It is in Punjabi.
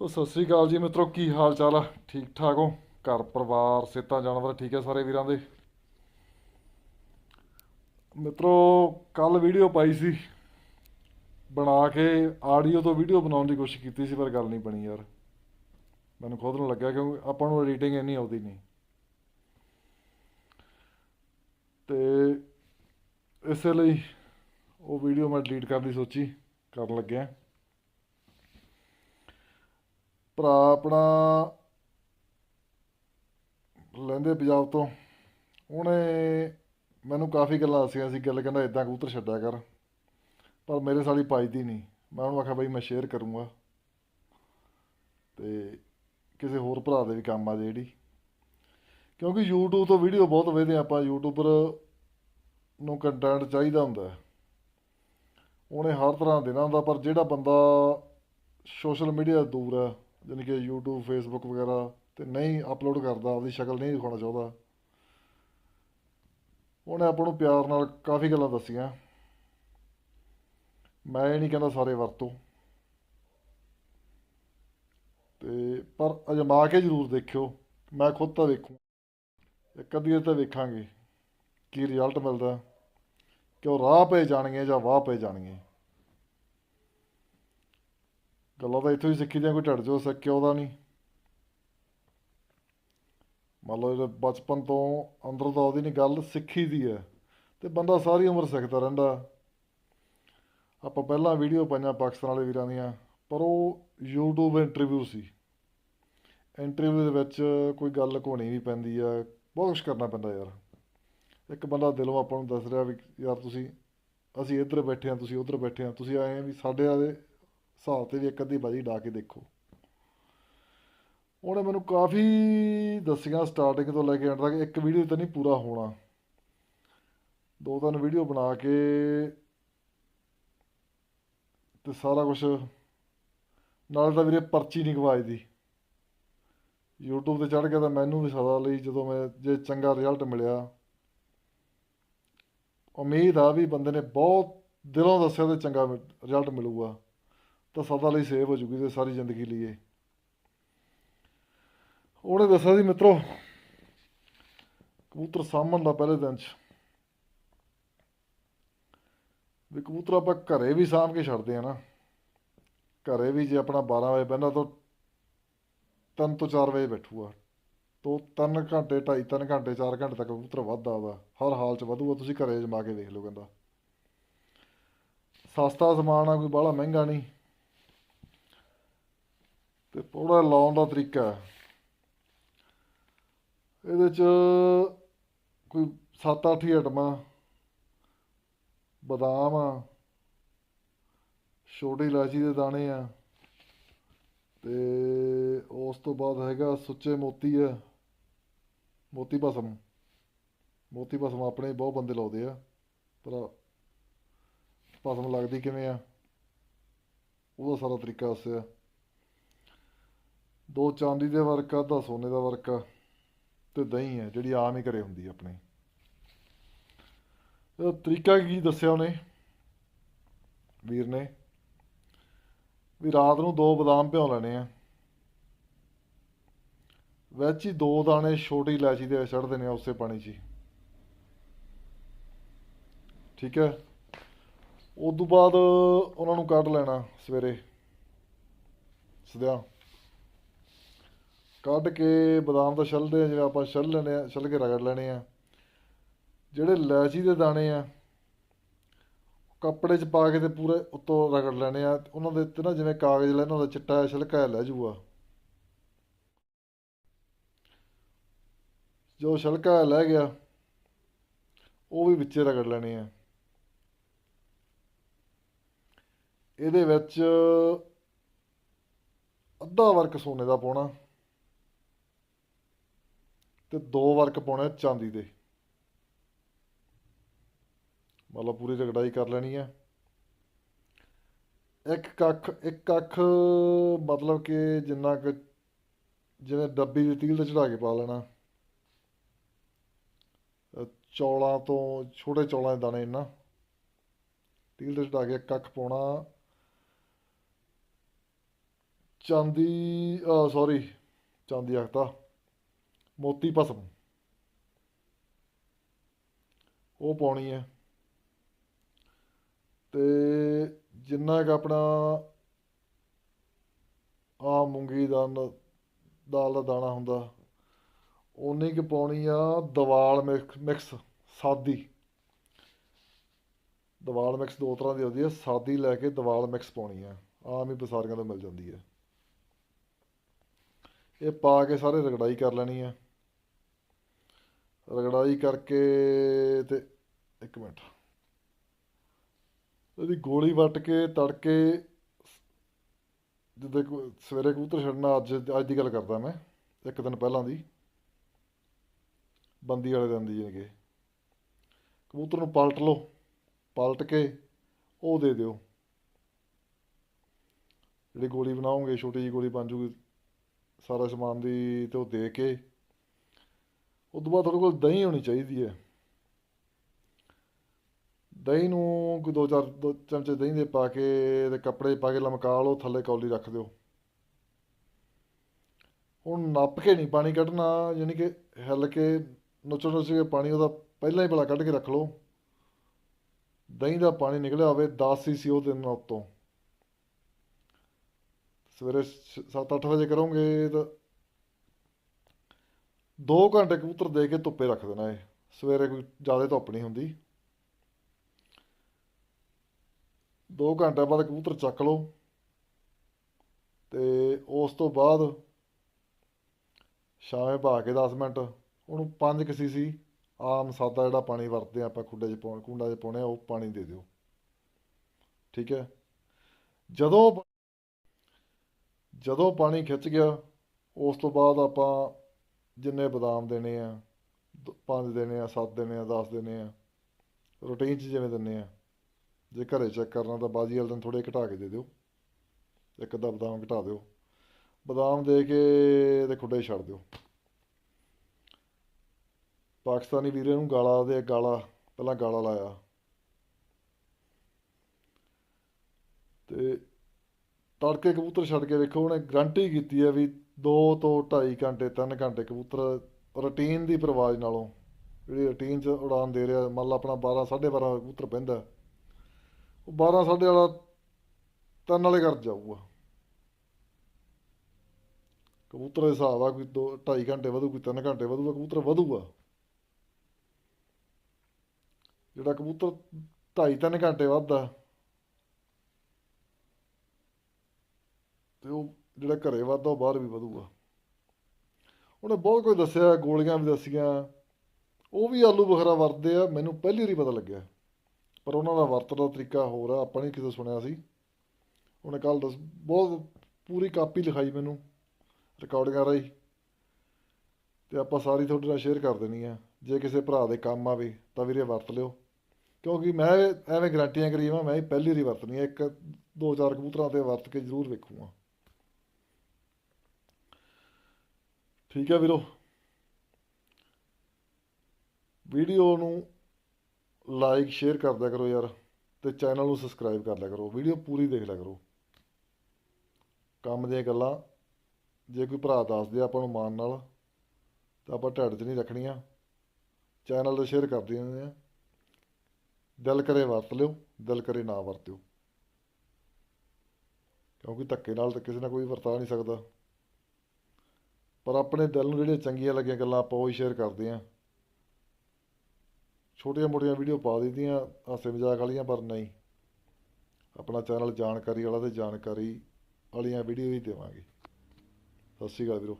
ਉਹ ਸਤਿ ਸ੍ਰੀ ਅਕਾਲ ਜੀ ਮਿੱਤਰੋ, ਕੀ ਹਾਲ ਚਾਲ ਆ? ਠੀਕ ਠਾਕ ਹੋ? ਘਰ ਪਰਿਵਾਰ, ਸਿਹਤਾਂ, ਜਾਨਵਰ ਠੀਕ ਹੈ ਸਾਰੇ ਵੀਰਾਂ ਦੇ? ਮਿੱਤਰੋ ਕੱਲ ਵੀਡੀਓ ਪਾਈ ਸੀ। ਬਣਾ ਕੇ ਆਡੀਓ ਤੋਂ ਵੀਡੀਓ ਬਣਾਉਣ ਦੀ ਕੋਸ਼ਿਸ਼ ਕੀਤੀ ਸੀ, ਪਰ ਗੱਲ ਨਹੀਂ ਬਣੀ ਯਾਰ। ਮੈਨੂੰ ਖੁਦ ਨੂੰ ਲੱਗਿਆ ਕਿਉਂਕਿ ਆਪਾਂ ਨੂੰ ਐਡੀਟਿੰਗ ਇੰਨੀ ਆਉਂਦੀ ਨਹੀਂ। ਤੇ ਇਸੇ ਲਈ ਉਹ ਵੀਡੀਓ ਮੈਂ ਡਿਲੀਟ ਕਰਨ ਦੀ ਸੋਚੀ, ਕਰਨ ਲੱਗਿਆ। ਭਰਾ ਆਪਣਾ ਲੈਂਦੇ ਪੰਜਾਬ ਤੋਂ। ਉਹਨੇ ਮੈਨੂੰ ਕਾਫੀ ਗੱਲਾਂ ਦੱਸੀਆਂ ਸੀ, ਗੱਲ ਕਹਿੰਦਾ ਇਦਾਂ ਕਬੂਤਰ ਛੱਡਿਆ ਕਰ। ਪਰ ਮੇਰੇ ਸਾਲੀ ਪਾਈਦੀ ਨਹੀਂ। ਮੈਂ ਉਹਨੂੰ ਆਖਿਆ ਬਈ ਮੈਂ ਸ਼ੇਅਰ ਕਰੂੰਗਾ। ਤੇ ਕਿਸੇ ਹੋਰ ਭਰਾ ਦੇ ਵੀ ਕੰਮ ਆ ਜੇ ਜਿਹੜੀ। ਕਿਉਂਕਿ YouTube ਤੋਂ ਵੀਡੀਓ ਬਹੁਤ ਵੇਖਦੇ ਆਪਾਂ। ਯੂਟਿਊਬਰ ਨੂੰ ਕੰਟੈਂਟ ਚਾਹੀਦਾ ਹੁੰਦਾ। ਉਹਨੇ ਹਰ ਤਰ੍ਹਾਂ ਦੇਣਾ ਹੁੰਦਾ, ਪਰ ਜਿਹੜਾ ਬੰਦਾ ਸੋਸ਼ਲ ਮੀਡੀਆ ਦੂਰ ਹੈ ਜਾਣੀ ਕਿ YouTube, Facebook ਵਗੈਰਾ ਤੇ ਨਹੀਂ ਅਪਲੋਡ ਕਰਦਾ, ਆਪਦੀ ਸ਼ਕਲ ਨਹੀਂ ਦਿਖਾਉਣਾ ਚਾਹੁੰਦਾ। ਉਹਨੇ ਆਪਾਂ ਨੂੰ ਪਿਆਰ ਨਾਲ ਕਾਫੀ ਗੱਲਾਂ ਦੱਸੀਆਂ। ਮੈਂ ਇਹ ਨਹੀਂ ਕਹਿੰਦਾ ਸਾਰੇ ਵਰਤੋ। ਤੇ ਪਰ ਅਜਮਾ ਕੇ ਜ਼ਰੂਰ ਦੇਖਿਓ। ਮੈਂ ਖੁਦ ਤਾਂ ਵੇਖੂ ਇੱਕ ਅੱਧੀ ਤਾਂ ਵੇਖਾਂਗੇ ਕੀ ਰਿਜ਼ਲਟ ਮਿਲਦਾ। ਕਿ ਉਹ ਰਾਹ ਪਏ ਜਾਣਗੇ ਜਾਂ ਵਾਹ ਪਏ ਜਾਣਗੇ। ਗੱਲਾਂ ਤਾਂ ਇੱਥੋਂ ਹੀ ਸਿੱਖੀ ਦੀਆਂ, ਕੋਈ ਢੱਡ ਜੋ ਸਿੱਖਿਆ ਉਹਦਾ ਨਹੀਂ। ਮੰਨ ਲਓ ਜੇ ਬਚਪਨ ਤੋਂ ਅੰਦਰ ਤਾਂ ਉਹਦੀ ਨਹੀਂ ਗੱਲ, ਸਿੱਖੀ ਦੀ ਹੈ। ਤੇ ਬੰਦਾ ਸਾਰੀ ਉਮਰ ਸਿੱਖਦਾ ਰਹਿੰਦਾ। ਆਪਾਂ ਪਹਿਲਾਂ ਵੀਡੀਓ ਪਾਈਆਂ ਪਾਕਿਸਤਾਨ ਵਾਲੇ ਵੀਰਾਂ ਦੀਆਂ, ਪਰ ਉਹ YouTube ਇੰਟਰਵਿਊ ਸੀ। ਇੰਟਰਵਿਊ ਦੇ ਵਿੱਚ ਕੋਈ ਗੱਲ ਲੁਕਾਉਣੀ ਵੀ ਪੈਂਦੀ ਆ, ਬਹੁਤ ਕੁਛ ਕਰਨਾ ਪੈਂਦਾ ਯਾਰ। ਇੱਕ ਬੰਦਾ ਦਿਲੋਂ ਆਪਾਂ ਨੂੰ ਦੱਸ ਰਿਹਾ ਵੀ ਯਾਰ ਤੁਸੀਂ, ਅਸੀਂ ਇੱਧਰ ਬੈਠੇ ਹਾਂ, ਤੁਸੀਂ ਉੱਧਰ ਬੈਠੇ ਹਾਂ, ਤੁਸੀਂ ਆਏ ਆ ਵੀ ਸਾਡੇ ਵਾਲੇ ਹਿਸਾਬ ਤੇ ਵੀ ਇੱਕ ਅੱਧੀ ਬਾਜੀ ਡਾ ਕੇ ਦੇਖੋ। ਉਹਨੇ ਮੈਨੂੰ ਕਾਫੀ ਦੱਸੀਆਂ ਸਟਾਰਟਿੰਗ ਤੋਂ ਲੈ ਕੇ ਐਂਡ ਤੱਕ, ਇੱਕ ਵੀਡੀਓ ਤਾਂ ਨਹੀਂ ਪੂਰਾ ਹੋਣਾ। ਦੋ ਤਿੰਨ ਵੀਡੀਓ ਬਣਾ ਕੇ ਤੇ ਸਾਰਾ ਕੁਝ ਨਾਲ ਤਾਂ ਵੀਰੇ ਪਰਚੀ ਨਹੀਂ ਗਵਾਜਦੀ। YouTube ਤੇ ਚੜ ਗਿਆ ਤਾਂ ਮੈਨੂੰ ਵੀ ਸਦਾ ਲਈ ਜਦੋਂ ਮੈਂ, ਜੇ ਚੰਗਾ ਰਿਜ਼ਲਟ ਮਿਲਿਆ। ਉਮੀਦ ਆ ਵੀ ਬੰਦੇ ਨੇ ਬਹੁਤ ਦਿਲੋਂ ਦੱਸਿਆ ਤੇ ਚੰਗਾ ਰਿਜ਼ਲਟ ਮਿਲੂਗਾ। ਤਾਂ ਸਦਾ ਲਈ ਸੇਵ ਹੋ ਜੂਗੀ ਤੇ ਸਾਰੀ ਜ਼ਿੰਦਗੀ ਲਈ ਇਹ। ਉਹਨੇ ਦੱਸਿਆ ਸੀ ਮਿੱਤਰੋ, ਕਬੂਤਰ ਸਾਂਭਣ ਦਾ ਪਹਿਲੇ ਦਿਨ ਚ। ਵੀ ਕਬੂਤਰ ਆਪਾਂ ਘਰੇ ਵੀ ਸਾਂਭ ਕੇ ਛੱਡਦੇ ਆ ਨਾ। ਘਰੇ ਵੀ ਜੇ ਆਪਣਾ 12 ਵਜੇ ਪਹਿਲਾਂ ਤਾਂ ਤਿੰਨ ਤੋਂ 4 ਵਜੇ ਬੈਠੂਗਾ। ਤੋਂ ਤਿੰਨ ਘੰਟੇ, ਢਾਈ ਤਿੰਨ ਘੰਟੇ 4 ਘੰਟੇ ਤੱਕ ਕਬੂਤਰ ਵੱਧਦਾ ਉਹਦਾ ਹਰ ਹਾਲ ਚ ਵਧੂਗਾ, ਤੁਸੀਂ ਘਰੇ ਜਮਾ ਕੇ ਦੇਖ ਲਓ ਕਹਿੰਦਾ। ਸਸਤਾ ਸਮਾਨ ਆ, ਕੋਈ ਬਾਹਲਾ ਮਹਿੰਗਾ ਨਹੀਂ। ਤੇ ਪੌੜਾ ਲਾਉਣ ਦਾ ਤਰੀਕਾ ਇਹਦੇ ਚ ਕੋਈ 7-8 ਹੀ ਆਈਟਮਾਂ। ਬਦਾਮ ਆ, ਛੋਟੀ ਇਲਾਇਚੀ ਦੇ ਦਾਣੇ ਆ, ਤੇ ਉਸ ਤੋਂ ਬਾਅਦ ਹੈਗਾ ਸੁੱਚੇ ਮੋਤੀ ਆ। ਮੋਤੀ ਭਸਮ ਮੋਤੀ ਭਸਮ ਆਪਣੇ ਬਹੁਤ ਬੰਦੇ ਲਾਉਂਦੇ ਆ। ਪਰ ਭਸਮ ਲੱਗਦੀ ਕਿਵੇਂ ਆ? ਉਹਦਾ ਸਾਰਾ ਤਰੀਕਾ ਦੱਸਿਆ। ਦੋ ਚਾਂਦੀ ਦੇ ਵਰਕ ਆ ਅੱਧਾ ਸੋਨੇ ਦਾ ਵਰਕ ਆ ਤੇ ਦਹੀਂ ਹੈ ਜਿਹੜੀ ਆਮ ਹੀ ਘਰੇ ਹੁੰਦੀ ਆਪਣੇ। ਇਹ ਤਰੀਕਾ ਕੀ ਦੱਸਿਆ ਉਹਨੇ? ਵੀਰ ਨੇ। ਵੀ ਰਾਤ ਨੂੰ ਦੋ ਬਦਾਮ ਭਿਉਂ ਲੈਣੇ ਆ। ਵਿੱਚ ਹੀ ਦੋ ਦਾਣੇ ਛੋਟੀ ਇਲਾਇਚੀ ਦੇ ਛੱਡ ਦੇਣੇ ਆ ਉਸੇ ਪਾਣੀ 'ਚ ਹੀ। ਠੀਕ ਹੈ? ਉਸ ਤੋਂ ਬਾਅਦ ਉਹਨਾਂ ਨੂੰ ਕੱਢ ਲੈਣਾ ਸਵੇਰੇ। ਸਦਿਆਂ। ਕੱਢ ਕੇ ਬਦਾਮ ਤਾਂ ਛਿੱਲਦੇ ਆ, ਜਿਵੇਂ ਆਪਾਂ ਛਿੱਲ ਲੈਣੇ ਆ, ਛਿੱਲ ਕੇ ਰਗੜ ਲੈਣੇ ਆ। ਜਿਹੜੇ ਇਲਾਇਚੀ ਦੇ ਦਾਣੇ ਆ, ਕੱਪੜੇ 'ਚ ਪਾ ਕੇ ਤੇ ਪੂਰੇ ਉੱਤੋਂ ਰਗੜ ਲੈਣੇ ਆ। ਉਹਨਾਂ ਦੇ ਉੱਤੇ ਨਾ ਜਿਵੇਂ ਕਾਗਜ਼ ਲੈਣਾ ਉਹਦਾ ਚਿੱਟਾ ਜਿਹਾ ਛਿਲਕਾ ਜਿਹਾ ਲੈ ਜੂਗਾ ਜੋ ਛਿਲਕਾ ਲੈ ਗਿਆ, ਉਹ ਵੀ ਵਿੱਚੇ ਰਗੜ ਲੈਣੇ ਆ। ਇਹਦੇ ਵਿੱਚ ਅੱਧਾ ਵਰਕ ਸੋਨੇ ਦਾ ਪਾਉਣਾ। ਤੇ ਦੋ ਵਰਕ ਪਾਉਣੇ ਚਾਂਦੀ ਦੇ। ਮਤਲਬ ਪੂਰੀ ਰਗੜਾਈ ਕਰ ਲੈਣੀ ਹੈ। ਇੱਕ ਕੱਖ ਇੱਕ ਕੱਖ ਮਤਲਬ ਕਿ ਜਿੰਨਾ ਕੁ ਜਿਵੇਂ ਡੱਬੀ ਦੀ ਤੀਲ ਤੇ ਚੜਾ ਕੇ ਪਾ ਲੈਣਾ। ਚੌਲਾਂ ਤੋਂ ਛੋਟੇ ਚੌਲਾਂ ਦੇ ਦਾਣੇ ਇੰਨਾ। ਤੀਲ ਤੇ ਚੜਾ ਕੇ ਇੱਕ ਕੱਖ ਪਾਉਣਾ। ਚਾਂਦੀ ਸੌਰੀ ਚਾਂਦੀ ਆਖਤਾ। ਮੋਤੀ ਭਸਮ। ਉਹ ਪਾਉਣੀ ਹੈ। ਤੇ ਜਿੰਨਾ ਕੁ ਆਪਣਾ ਆ ਮੂੰਗੀ ਦਾ ਦਾਲ ਦਾ ਦਾਣਾ ਹੁੰਦਾ ਉਨੀ ਕੁ ਪਾਉਣੀ ਆ ਦਵਾਲ ਮਿਕਸ ਮਿਕਸ, ਸਾਦੀ। ਦਵਾਲ ਮਿਕਸ ਦੋ ਤਰ੍ਹਾਂ ਦੀ ਹੁੰਦੀ ਹੈ ਸਾਦੀ ਲੈ ਕੇ ਦਵਾਲ ਮਿਕਸ ਪਾਉਣੀ ਆ, ਆਮ ਹੀ ਬਸਾਰੀਆਂ ਤੋਂ ਮਿਲ ਜਾਂਦੀ ਹੈ ਇਹ ਪਾ ਕੇ ਸਾਰੇ ਰਗੜਾਈ ਕਰ ਲੈਣੀ ਆ। ਰਗੜਾਈ ਕਰਕੇ ਤੇ ਇੱਕ ਮਿੰਟ। ਇਹਦੀ ਗੋਲੀ ਵੱਟ ਕੇ, ਤੜਕੇ ਜਿੱਦਾਂ ਕੋ- ਸਵੇਰੇ ਕਬੂਤਰ ਛੱਡਣਾ, ਅੱਜ ਅੱਜ ਦੀ ਗੱਲ ਕਰਦਾ ਮੈਂ, ਇੱਕ ਦਿਨ ਪਹਿਲਾਂ ਦੀ। ਬੰਦੀ ਵਾਲੇ ਦਿਨ ਦੀ ਜਾਣੀ ਕਬੂਤਰ ਨੂੰ ਪਲਟ ਲਓ, ਪਲਟ ਕੇ ਉਹ ਦੇ ਦਿਓ। ਜਿਹੜੀ ਗੋਲੀ ਬਣਾਉਂਗੇ ਛੋਟੀ ਜਿਹੀ ਗੋਲੀ ਬਣ ਜੂਗੀ, ਸਾਰਾ ਸਮਾਨ ਦੀ ਤੇ ਉਹ ਦੇ ਕੇ ਉਸ ਤੋਂ ਬਾਅਦ ਤੁਹਾਡੇ ਕੋਲ ਦਹੀਂ ਹੋਣੀ ਚਾਹੀਦੀ ਹੈ। ਦਹੀਂ ਨੂੰ ਕੋਈ ਦੋ ਚਾਰ, ਦੋ ਚਮਚੇ ਦਹੀਂ ਦੇ ਪਾ ਕੇ ਤੇ ਕੱਪੜੇ ਪਾ ਕੇ ਲਮਕਾ ਲਓ, ਥੱਲੇ ਕੌਲੀ ਰੱਖ ਦਿਓ। ਹੁਣ ਨੱਪ ਕੇ ਨਹੀਂ ਪਾਣੀ ਕੱਢਣਾ, ਯਾਨੀ ਕਿ ਹਿੱਲ ਕੇ ਨੁਚੜ ਨੁਚੜ ਕੇ ਪਾਣੀ ਉਹਦਾ ਪਹਿਲਾਂ ਹੀ ਭਲਾ ਕੱਢ ਕੇ ਰੱਖ ਲਓ। ਦਹੀਂ ਦਾ ਪਾਣੀ ਨਿਕਲਿਆ ਹੋਵੇ 10 ਸੀਸੀ ਉਹ ਦਿਨ ਉੱਤੋਂ। ਸਵੇਰੇ 7-8 ਵਜੇ ਕਰੋਗੇ ਤਾਂ 2 ਘੰਟੇ ਕਬੂਤਰ ਦੇ ਕੇ ਧੁੱਪੇ ਰੱਖ ਦੇਣਾ ਇਹ। ਸਵੇਰੇ ਕੋਈ ਜ਼ਿਆਦਾ ਧੁੱਪ ਨਹੀਂ ਹੁੰਦੀ। 2 ਘੰਟੇ ਬਾਅਦ ਕਬੂਤਰ ਚੱਕ ਲਓ। ਤੇ ਉਸ ਤੋਂ ਬਾਅਦ ਛਾਵੇਂ ਪਾ ਕੇ 10 ਮਿੰਟ, ਉਹਨੂੰ 5 ਸੀਸੀ ਆਮ ਸਾਦਾ ਜਿਹੜਾ ਪਾਣੀ ਵਰਤਦੇ ਆ ਆਪਾਂ, ਖੁੱਡੇ 'ਚ ਪਾਉਣ ਕੁੰਡਾ 'ਚ ਪਾਉਣੇ ਆ, ਉਹ ਪਾਣੀ ਦੇ ਦਿਓ। ਠੀਕ ਹੈ? ਜਦੋਂ ਜਦੋਂ ਪਾਣੀ ਖਿੱਚ ਗਿਆ, ਉਸ ਤੋਂ ਬਾਅਦ ਆਪਾਂ ਜਿੰਨੇ ਬਦਾਮ ਦੇਣੇ ਆ ਪੰਜ ਦੇਣੇ ਆ, ਸੱਤ ਦੇਣੇ ਆ 10 ਦੇਣੇ ਆ, ਰੂਟੀਨ 'ਚ ਜਿਵੇਂ ਦਿੰਦੇ ਆ, ਜੇ ਘਰੇ ਚੈੱਕ ਕਰਨਾ ਤਾਂ ਬਾਜੀ ਵਾਲੇ ਦਿਨ ਥੋੜੇ ਘਟਾ ਕੇ ਦੇ ਦਿਓ। ਇੱਕ ਅੱਧਾ ਬਦਾਮ ਘਟਾ ਦਿਓ। ਬਦਾਮ ਦੇ ਕੇ ਤੇ ਖੁੱਡੇ ਛੱਡ ਦਿਓ। ਪਾਕਿਸਤਾਨੀ ਵੀਰੇ ਨੂੰ ਗਾਲਾ ਦੇ ਗਾਲਾ, ਪਹਿਲਾਂ ਗਾਲਾ ਲਾਇਆ। ਤੇ ਤੜਕੇ ਕਬੂਤਰ ਛੱਡ ਕੇ ਵੇਖੋ, ਉਹਨੇ ਗਰੰਟੀ ਕੀਤੀ ਹੈ ਵੀ 2 ਤੋਂ 2.5 ਘੰਟੇ 3 ਘੰਟੇ ਕਬੂਤਰ ਰੂਟੀਨ ਦੀ ਪਰਵਾਜ ਨਾਲੋਂ ਜਿਹੜੀ ਰੂਟੀਨ 'ਚ ਉਡਾਨ ਦੇ ਰਿਹਾ, ਮੰਨ ਲਾ ਆਪਣਾ 12 12.5 ਕਬੂਤਰ ਪੈਂਦਾ ਉਹ 12 ਸਾਢੇ ਵਾਲਾ ਤਿੰਨ ਵਾਲੇ ਘਰ ਜਾਊਗਾ। ਕਬੂਤਰ ਦੇ ਹਿਸਾਬ ਆ ਕੋਈ 2 2.5 ਘੰਟੇ ਵਧੂ, ਕੋਈ 3 ਘੰਟੇ ਵਧੂਗਾ, ਕਬੂਤਰ ਵਧੂਗਾ। ਜਿਹੜਾ ਕਬੂਤਰ 2.5 3 ਘੰਟੇ ਵੱਧਦਾ, ਤੇ ਉਹ ਜਿਹੜਾ ਘਰੇ ਵੱਧਦਾ ਉਹ ਬਾਹਰ ਵੀ ਵਧੂਗਾ। ਉਹਨੇ ਬਹੁਤ ਕੁਝ ਦੱਸਿਆ, ਗੋਲੀਆਂ ਵੀ ਦੱਸੀਆਂ। ਉਹ ਵੀ ਆਲੂ ਬੁਖਾਰਾ ਵਰਤਦੇ ਆ, ਮੈਨੂੰ ਪਹਿਲੀ ਵਾਰੀ ਪਤਾ ਲੱਗਿਆ। ਪਰ ਉਹਨਾਂ ਦਾ ਵਰਤਣ ਦਾ ਤਰੀਕਾ ਹੋਰ ਆ, ਆਪਾਂ ਨਹੀਂ ਕਿਸੇ ਸੁਣਿਆ ਸੀ। ਉਹਨੇ ਕੱਲ ਦੱਸ, ਬਹੁਤ ਪੂਰੀ ਕਾਪੀ ਲਿਖਾਈ ਮੈਨੂੰ, ਰਿਕਾਰਡਿੰਗਾਂ ਰਾਹੀਂ। ਤੇ ਆਪਾਂ ਸਾਰੀ ਤੁਹਾਡੇ ਨਾਲ ਸ਼ੇਅਰ ਕਰ ਦੇਣੀ ਆ। ਜੇ ਕਿਸੇ ਭਰਾ ਦੇ ਕੰਮ ਆਵੇ, ਤਾਂ ਵੀਰੇ ਵਰਤ ਲਿਓ। ਕਿਉਂਕਿ ਮੈਂ ਐਵੇਂ ਗਰੰਟੀਆਂ ਕਰੀ ਜਾਵਾਂ ਮੈਂ ਪਹਿਲੀ ਵਾਰੀ ਵਰਤਣੀ ਆ। ਇੱਕ, ਦੋ ਚਾਰ ਕਬੂਤਰਾਂ ਤੇ ਵਰਤ ਕੇ ਜ਼ਰੂਰ ਵੇਖੂਗਾ। ਠੀਕ ਹੈ ਵੀਰੋ। ਵੀਡੀਓ ਨੂੰ ਲਾਈਕ ਸ਼ੇਅਰ ਕਰ ਦਿਆ ਕਰੋ ਯਾਰ ਤੇ ਚੈਨਲ ਨੂੰ ਸਬਸਕ੍ਰਾਈਬ ਕਰ ਲਿਆ ਕਰੋ। ਵੀਡੀਓ ਪੂਰੀ ਦੇਖ ਲਿਆ ਕਰੋ। ਕੰਮ ਦੀਆਂ ਗੱਲਾਂ, ਜੇ ਕੋਈ ਭਰਾ ਦੱਸਦੇ ਆ ਆਪਾਂ ਨੂੰ ਮਾਣ ਨਾਲ ਤਾਂ ਆਪਾਂ ਢੱਡ 'ਚ ਨਹੀਂ ਰੱਖਣੀਆਂ। ਚੈਨਲ ਤੇ ਸ਼ੇਅਰ ਕਰ ਦਿੰਦੇ ਆ ਦਿਲ ਕਰੇ ਵਰਤ ਲਿਓ, ਦਿਲ ਕਰੇ ਨਾ ਵਰਤਿਓ। ਕਿਉਂਕਿ ਧੱਕੇ ਨਾਲ ਤਾਂ ਕਿਸੇ ਨਾਲ ਕੋਈ ਵਰਤਾ ਨਹੀਂ ਸਕਦਾ। ਪਰ ਆਪਣੇ ਦਿਲ ਨੂੰ ਜਿਹੜੀਆਂ ਚੰਗੀਆਂ ਲੱਗੀਆਂ ਗੱਲਾਂ ਆਪਾਂ ਉਹ ਸ਼ੇਅਰ ਕਰਦੇ ਹਾਂ। ਛੋਟੀਆਂ ਮੋਟੀਆਂ ਵੀਡੀਓ ਪਾ ਦਿੰਦੀਆਂ ਹਾਸੇ ਮਜ਼ਾਕ ਵਾਲੀਆਂ, ਪਰ ਨਹੀਂ। ਆਪਣਾ ਚੈਨਲ ਜਾਣਕਾਰੀ ਵਾਲਾ ਤੇ ਜਾਣਕਾਰੀ ਵਾਲੀਆਂ ਵੀਡੀਓ ਹੀ ਦੇਵਾਂਗੇ। ਸਤਿ ਸ਼੍ਰੀ ਅਕਾਲ ਵੀਰੋ।